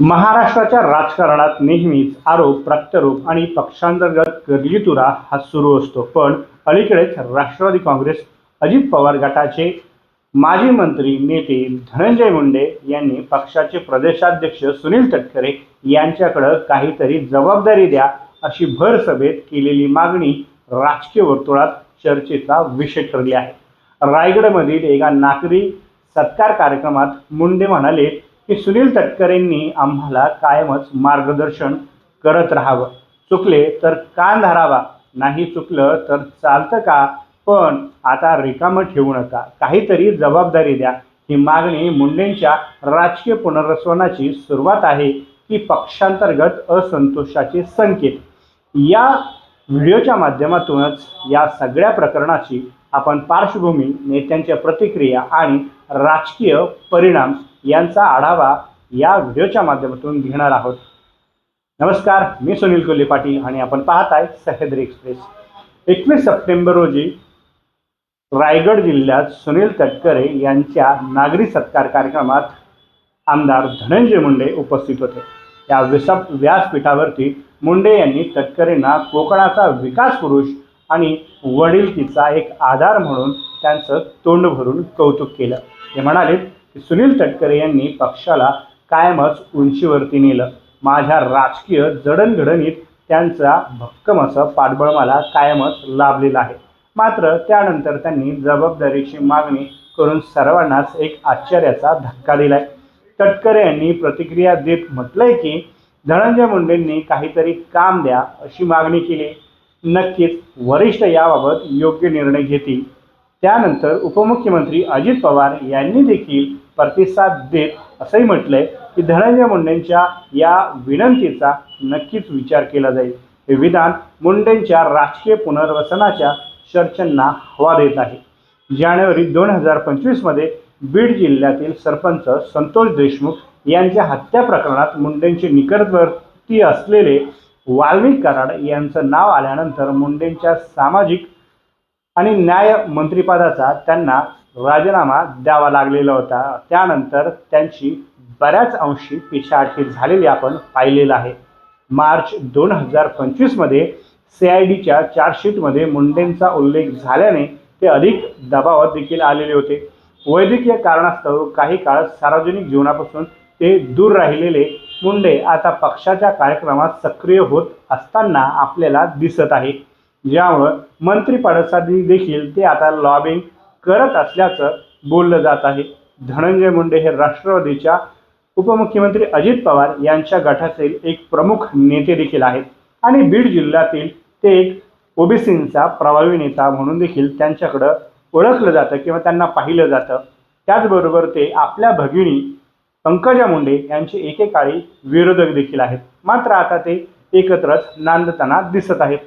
महाराष्ट्राच्या राजकारणात नेहमीच आरोप प्रत्यारोप आणि पक्षांतर्गत गगलीतुरा हा सुरू असतो. पण अलीकडेच राष्ट्रवादी काँग्रेस अजित पवार गटाचे माजी मंत्री नेते धनंजय मुंडे यांनी पक्षाचे प्रदेशाध्यक्ष सुनील तटकरे यांच्याकडं काहीतरी जबाबदारी द्या अशी भर सभेत केलेली मागणी राजकीय वर्तुळात चर्चेचा विषय ठरली आहे. रायगडमधील एका नागरी सत्कार कार्यक्रमात मुंडे म्हणाले की सुनील तटकरेंनी आम्हाला कायमच मार्गदर्शन करत राहावं. चुकले तर कान धरावा. नाही चुकलं तर चालतं का? पण आता रिकामं ठेवू नका. काहीतरी जबाबदारी द्या. ही मागणी मुंडेंच्या राजकीय पुनर्वसनाची सुरुवात आहे की पक्षांतर्गत असंतोषाचे संकेत. या व्हिडिओच्या माध्यमातूनच या सगळ्या प्रकरणाची आपण पार्श्वभूमी नेत्यांच्या प्रतिक्रिया आणि राजकीय परिणाम यांचा आढावा या व्हिडिओच्या माध्यमातून घेणार आहोत. नमस्कार मी सुनील कोल्हे पाटील आणि आपण पाहत आहे सह्याद्री एक्सप्रेस. एकवीस सप्टेंबर रोजी रायगड जिल्ह्यात सुनील तटकरे यांच्या नागरी सत्कार कार्यक्रमात आमदार धनंजय मुंडे उपस्थित होते. या विसा व्यासपीठावरती मुंडे यांनी तटकरेंना कोकणाचा विकास पुरुष आणि वडील तिचा एक आधार म्हणून त्यांचं तोंड भरून कौतुक केलं. ते म्हणाले की सुनील तटकरे यांनी पक्षाला कायमच उंचीवरती नेलं. माझ्या राजकीय जडणघडणीत त्यांचा भक्कम असं पाठबळ मला कायमच लाभलेलं आहे. मात्र त्यानंतर त्यांनी जबाबदारीची मागणी करून सर्वांनाच एक आश्चर्याचा धक्का दिलाय. तटकरे यांनी प्रतिक्रिया देत म्हटलंय की धनंजय मुंडेंनी काहीतरी काम द्या अशी मागणी केली. नक्कीच वरिष्ठ याबाबत योग्य निर्णय घेतील. त्यानंतर उपमुख्यमंत्री अजित पवार यांनी देखील प्रतिसाद देत असंही म्हटलंय की धनंजय मुंडेंच्या या विनंतीचा नक्कीच विचार केला जाईल. हे विधान मुंडेंच्या राजकीय पुनर्वसनाच्या चर्चांना हवा देत आहे. जानेवारी दोन हजार पंचवीसमध्ये बीड जिल्ह्यातील सरपंच संतोष देशमुख यांच्या हत्या प्रकरणात मुंडेंचे निकटवर्ती असलेले वाल्मिक कराड यांचं नाव आल्यानंतर मुंडेंच्या सामाजिक आणि न्याय मंत्रिपदाचा त्यांना राजीनामा द्यावा लागलेला होता. त्यानंतर त्यांची बऱ्याच अंशी पिछाहटी झालेली आपण पाहिलेलं आहे. मार्च दोन हजार पंचवीसमध्ये सी आय डीच्या चार्जशीटमध्ये मुंडेंचा उल्लेख झाल्याने ते अधिक दबावात देखील आलेले होते. वैद्यकीय कारणास्तव काही काळ सार्वजनिक जीवनापासून ते दूर राहिलेले मुंडे आता पक्षाच्या कार्यक्रमात सक्रिय होत असताना आपल्याला दिसत आहे. ज्यामुळं मंत्रिपदासाठी देखील ते आता लॉबिंग करत असल्याचं बोललं जात आहे. धनंजय मुंडे हे राष्ट्रवादीच्या उपमुख्यमंत्री अजित पवार यांच्या गटातील एक प्रमुख नेते देखील आहेत. आणि बीड जिल्ह्यातील ते एक ओबीसींचा प्रभावी नेता म्हणून देखील त्यांच्याकडं ओळखलं जातं किंवा त्यांना पाहिलं जातं. त्याचबरोबर ते आपल्या भगिनी पंकजा मुंडे यांचे एकेकाळी विरोधक देखील आहेत. मात्र आता ते एकत्रच नांदताना दिसत आहेत.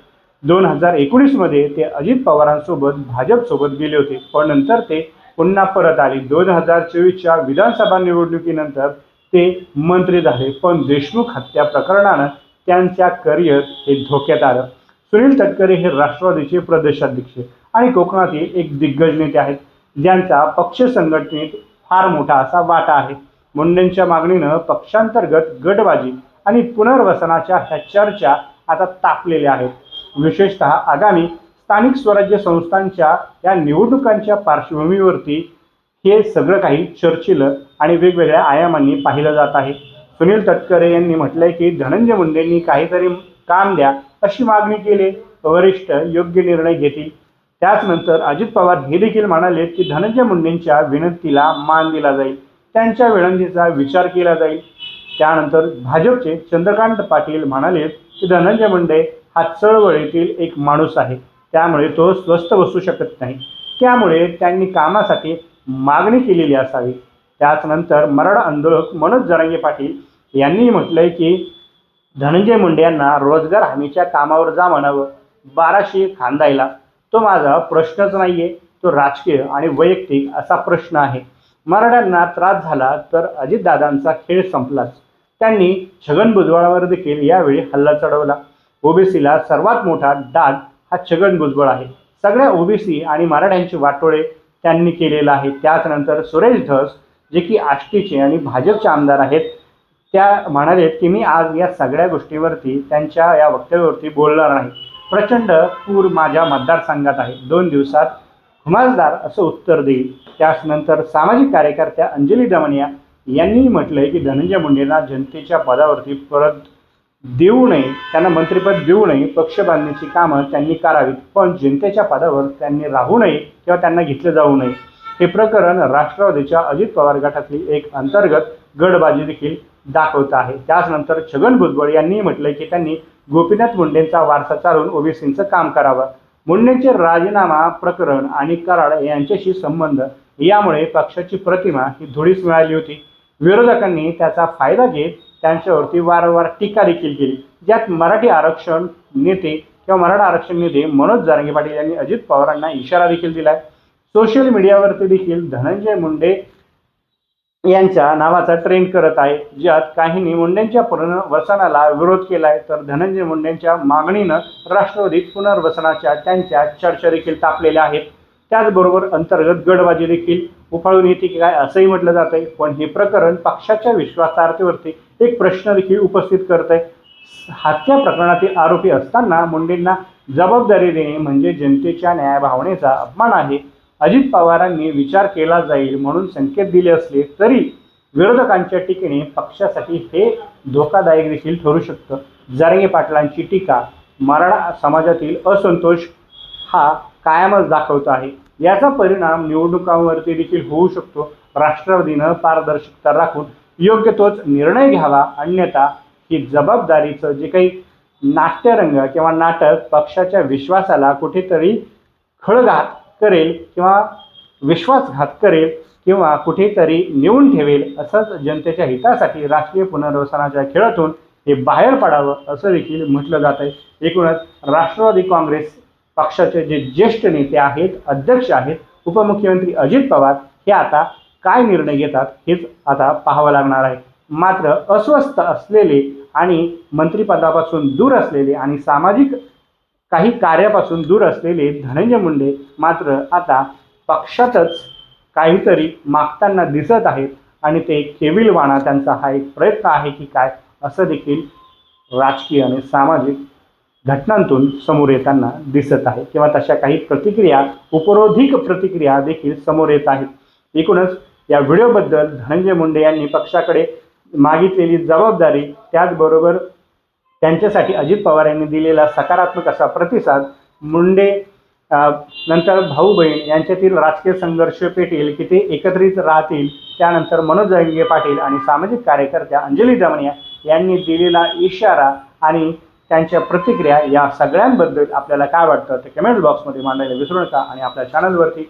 दोन हजार एकोणीसमध्ये ते अजित पवारांसोबत भाजपसोबत गेले होते. पण नंतर ते पुन्हा परत आले. दोन हजार चोवीसच्या विधानसभा निवडणुकीनंतर ते मंत्री झाले. पण देशमुख हत्या प्रकरणानं त्यांच्या करिअर हे धोक्यात आलं. सुनील तटकरे हे राष्ट्रवादीचे प्रदेशाध्यक्ष आणि कोकणातील एक दिग्गज नेते आहेत. ज्यांचा पक्ष संघटनेत फार मोठा असा वाटा आहे. मुंडेंच्या मागणीनं पक्षांतर्गत गटबाजी आणि पुनर्वसनाच्या ह्या चर्चा आता तापलेल्या आहेत. विशेषतः आगामी स्थानिक स्वराज्य संस्थांच्या या निवडणुकांच्या पार्श्वभूमीवरती हे सगळं काही चर्चिलं आणि वेगवेगळ्या आयामांनी पाहिलं जात आहे. सुनील तटकरे यांनी म्हटलंय की धनंजय मुंडेंनी काहीतरी काम द्या अशी मागणी केली. वरिष्ठ योग्य निर्णय घेतील. त्याचनंतर अजित पवार हे देखील म्हणाले की धनंजय मुंडेंच्या विनंतीला मान दिला जाईल. त्यांच्या विनंतीचा विचार केला जाईल. त्यानंतर भाजपचे चंद्रकांत पाटील म्हणाले की धनंजय मुंडे हा चळवळीतील एक माणूस आहे. त्यामुळे तो स्वस्थ बसू शकत नाही. त्यामुळे त्यांनी कामासाठी मागणी केलेली असावी. त्याचनंतर मराठा आंदोलक मनोज जरांगे पाटील यांनी म्हटलंय की धनंजय मुंडे यांना रोजगार हमीच्या कामावर जा म्हणावं. बाराशे खांदायला. तो माझा प्रश्नच नाही आहे तो राजकीय आणि वैयक्तिक असा प्रश्न आहे. मराठ्यांना त्रास झाला तर अजितदादांचा खेळ संपलाच. त्यांनी छगन भुजबळावर देखील यावेळी हल्ला चढवला. ओबीसीला सर्वात मोठा डाग हा छगन भुजबळ आहे. सगळ्या ओबीसी आणि मराठ्यांचे वाटोळे त्यांनी केलेलं आहे. त्याचनंतर सुरेश धस जे की आष्टीचे आणि भाजपचे आमदार आहेत त्या म्हणाले की मी आज या सगळ्या गोष्टीवरती त्यांच्या या वक्तव्यावरती बोलणार नाही. प्रचंड पूर माझ्या मतदारसंघात आहे. दोन दिवसात खुमासदार असं उत्तर देईल. त्याचनंतर सामाजिक कार्यकर्त्या अंजली दमनिया यांनी म्हटलंय की धनंजय मुंडेंना जनतेच्या पदावरती परत देऊ नये त्यांना मंत्रिपद देऊ नये पक्ष बांधण्याची कामं त्यांनी करावीत. पण जनतेच्या पदावर त्यांनी राहू नये किंवा त्यांना घेतलं जाऊ नये. हे प्रकरण राष्ट्रवादीच्या अजित पवार गटातली एक अंतर्गत गडबाजी देखील दाखवत आहे. त्याचनंतर छगन भुजबळ यांनी म्हटलंय की त्यांनी गोपीनाथ मुंडेंचा वारसा चालून ओबीसींचं काम करावं. मुंडेंचे राजीनामा प्रकरण आणि कराड यांच्याशी संबंध यामुळे पक्षाची प्रतिमा ही धुळीस मिळाली होती. विरोधकांनी त्याचा फायदा घेत त्यांच्यावरती वारंवार टीका देखील केली. ज्यात मराठी आरक्षण नेते किंवा मराठा आरक्षण नेते मनोज जारंगे पाटील यांनी अजित पवारांना इशारा देखील दिलाय. सोशल मीडियावरती देखील धनंजय मुंडे यांच्या नावाचा ट्रेंड करत आहे. ज्यात काहींनी मुंडेंच्या पुनर्वसनाला विरोध केलाय. तर धनंजय मुंडेंच्या मागणीनं राष्ट्रवादीत पुनर्वसनाच्या त्यांच्या चर्चा देखील तापलेल्या आहेत. त्याचबरोबर अंतर्गत गडबाजी देखील उफाळून येते की काय असंही म्हटलं जात आहे पण हे प्रकरण पक्षाच्या विश्वासार्हतेवरती एक प्रश्न देखील उपस्थित करत आहे हत्या प्रकरणातील आरोपी असताना मुंडेंना जबाबदारी देणे म्हणजे जनतेच्या न्यायभावनेचा अपमान आहे. अजित पवारांनी विचार केला जाईल म्हणून संकेत दिले असले तरी विरोधकांच्या टीकेने पक्षासाठी हे धोकादायक देखील ठरू शकतं. जारंगे पाटलांची टीका मराठा समाजातील असंतोष हा कायमच दाखवत आहे. याचा परिणाम निवडणुकांवरती देखील होऊ शकतो. राष्ट्रवादीनं पारदर्शकता राखून योग्य तोच निर्णय घ्यावा अन्यथा ही जबाबदारीचं जे काही नाट्यरंग किंवा नाटक पक्षाच्या विश्वासाला कुठेतरी खळघात करेल किंवा विश्वासघात करेल किंवा कुठेतरी नेऊन ठेवेल असंच जनतेच्या हितासाठी राष्ट्रीय पुनर्वसनाच्या खेळातून हे बाहेर पडावं असं देखील म्हटलं जात आहे. एकूणच राष्ट्रवादी काँग्रेस पक्षाचे जे ज्येष्ठ नेते आहेत अध्यक्ष आहेत उपमुख्यमंत्री अजित पवार हे आता काय निर्णय घेतात हेच आता पाहावं लागणार आहे. मात्र अस्वस्थ असलेले आणि मंत्रिपदापासून दूर असलेले आणि सामाजिक काही कार्यापासून दूर असलेले धनंजय मुंडे मात्र आता पक्षातच काहीतरी मागताना दिसत आहेत आणि ते केविलवाणा त्यांचा हा एक प्रयत्न आहे की काय असं देखील राजकीय आणि सामाजिक घटनांतून समोर येताना दिसत आहे किंवा तशा काही प्रतिक्रिया उपरोधिक प्रतिक्रिया देखील समोर येत आहेत. एकूणच या व्हिडिओबद्दल धनंजय मुंडे यांनी पक्षाकडे मागितलेली जबाबदारी त्याचबरोबर त्यांच्यासाठी अजित पवार यांनी दिलेला सकारात्मक असा प्रतिसाद मुंडे नंतर भाऊ बहीण यांच्यातील राजकीय संघर्ष पेटेल की ते एकत्रित राहतील त्यानंतर मनोज जंगे पाटील आणि सामाजिक कार्यकर्त्या अंजली दमनिया यांनी दिलेला इशारा आणि त्यांच्या प्रतिक्रिया या सगळ्यांबद्दल आपल्याला काय वाटतं ते कमेंट बॉक्समध्ये मांडायला विसरू नका आणि आपल्या चॅनलवरती